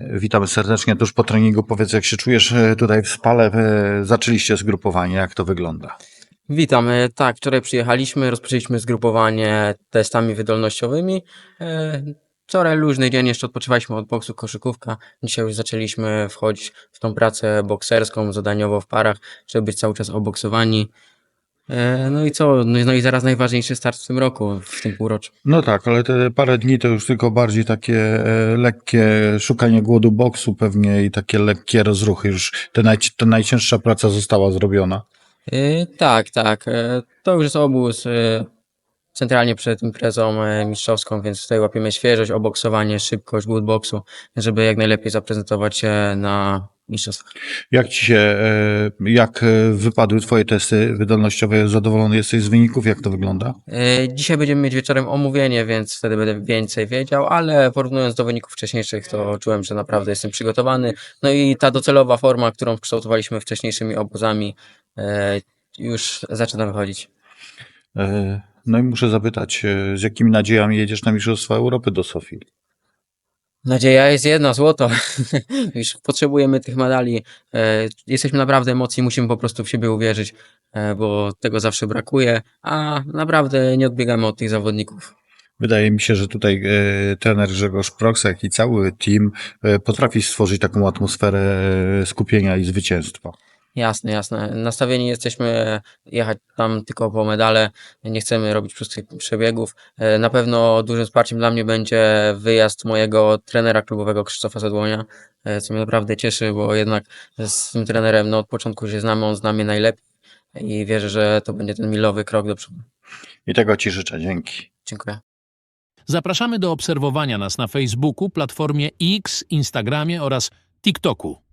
Witamy serdecznie tuż po treningu. Powiedz, jak się czujesz e, tutaj w Spale? E, Zaczęliście zgrupowanie, jak to wygląda? Witam. Tak, wczoraj przyjechaliśmy, rozpoczęliśmy zgrupowanie testami wydolnościowymi. E, Wczoraj luźny dzień, jeszcze odpoczywaliśmy od boksu koszykówka. Dzisiaj już zaczęliśmy wchodzić w tą pracę bokserską, zadaniowo w parach, żeby być cały czas oboksowani. E, No i co? No i- No i zaraz najważniejszy start w tym roku, w tym półroczu. No tak, ale te parę dni to już tylko bardziej takie e, lekkie szukanie głodu boksu pewnie i takie lekkie rozruchy. Już te naj, ta najcięższa praca została zrobiona. E, Tak, tak. To już jest obóz centralnie przed imprezą mistrzowską, więc tutaj łapiemy świeżość, oboksowanie, szybkość, głód boksu, żeby jak najlepiej zaprezentować się na mistrzostwach. Jak ci się, e, jak e, wypadły twoje testy wydolnościowe? Zadowolony jesteś z wyników? Jak to wygląda? E, Dzisiaj będziemy mieć wieczorem omówienie, więc wtedy będę więcej wiedział, ale porównując do wyników wcześniejszych, to czułem, że naprawdę jestem przygotowany. No i ta docelowa forma, którą kształtowaliśmy wcześniejszymi obozami, już zaczyna wychodzić. No i muszę zapytać, z jakimi nadziejami jedziesz na Mistrzostwa Europy do Sofii? Nadzieja jest jedna, złoto. Już potrzebujemy tych medali. E, Jesteśmy naprawdę emocji, musimy po prostu w siebie uwierzyć, e, bo tego zawsze brakuje, a naprawdę nie odbiegamy od tych zawodników. Wydaje mi się, że tutaj e, trener Grzegorz Proks, jak i cały team e, potrafi stworzyć taką atmosferę e, skupienia i zwycięstwa. Jasne, jasne. Nastawieni jesteśmy jechać tam tylko po medale. Nie chcemy robić prostych przebiegów. E, Na pewno dużym wsparciem dla mnie będzie wyjazd mojego trenera klubowego Krzysztofa Zadłonia, e, co mnie naprawdę cieszy, bo jednak z tym trenerem no, od początku się znamy, on zna mnie najlepiej i wierzę, że to będzie ten milowy krok do przodu. I tego Ci życzę. Dzięki. Dziękuję. Zapraszamy do obserwowania nas na Facebooku, platformie X, Instagramie oraz TikToku.